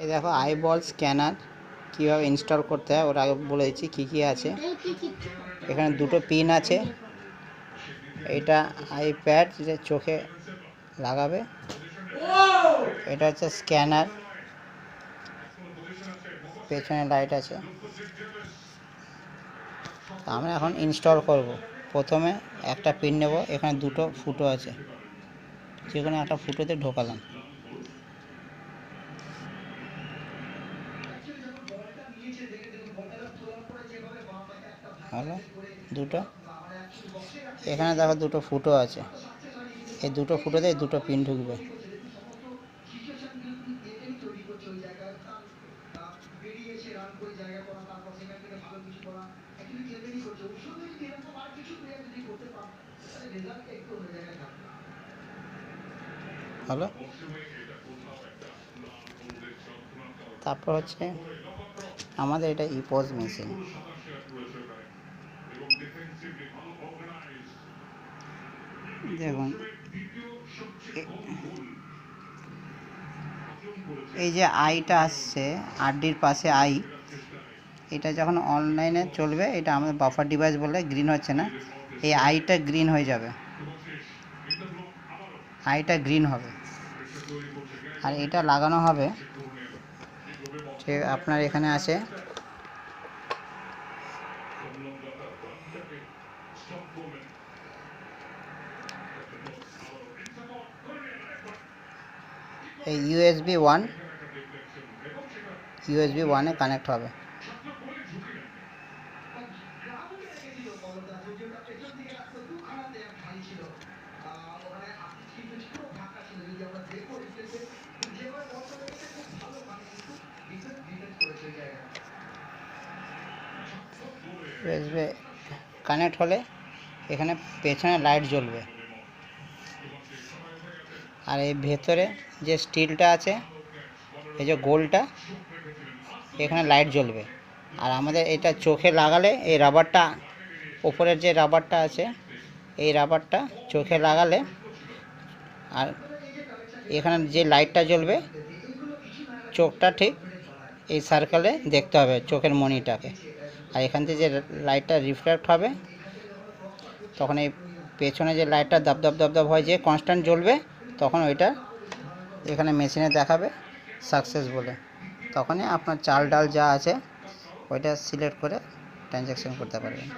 এই দেখো eyeball scanner কীভাবে ইনস্টল করতে হয়, ওরা বলে দিচ্ছি কী কী আছে। এখানে দুটো পিন আছে। এটা আইপ্যাড যেটা চোখে লাগাবে। এটা হচ্ছে স্ক্যানার পেছনে লাইট আছে। আমরা এখন ইনস্টল করব। প্রথমে একটা পিন নেব। এখানে দুটো ফুটো আছে। যে কোনো একটা ফুটোতে ঢোকালাম। হলো দুটো। এখানে দেখো দুটো ফুটো আছে। এই দুটো ফুটোতে দুটো পিন ঢুকবে। হলো। তারপর হচ্ছে আমাদের এটা ইপোজ মেশিন দেখুন এই যে আইটা আসছে, আরডির পাশে আই, এটা যখন অনলাইনে চলবে, এটা আমাদের বাফার ডিভাইস বলে গ্রিন হচ্ছে না, এই আইটা গ্রিন হয়ে যাবে। আইটা গ্রিন হবে। আর এটা লাগানো হবে। যে আপনার এখানে আছে। এই ইউএসবি ওয়ান ইউএসবি ওয়ানে কানেক্ট হবে। ইউএসবি কানেক্ট হলে এখানে পেছনে লাইট জ্বলবে। আর এই ভেতরে যে স্টিলটা আছে, এই যে গোলটা, এখানে লাইট জ্বলবে। আর আমাদের এটা চোখে লাগালে এই রাবারটা, ওপরের যে রাবারটা আছে, এই রাবারটা চোখে লাগালে, আর এখানে যে লাইটটা জ্বলবে, চোখটা ঠিক এই সার্কেলে দেখতে হবে, চোখের মনিটাকে। আর এখান থেকে যে লাইটটা রিফ্লেক্ট হবে তখন এই পেছনে যে লাইটটা দাব দাব দাব দাব হয় যে কনস্ট্যান্ট জ্বলবে, তখন ওইটা এখানে মেশিনে দেখাবে সাকসেস বলে। তখনই আপনার চাল ডাল যা আছে, ওইটা সিলেক্ট করে ট্রানজ্যাকশন করতে পারবেন।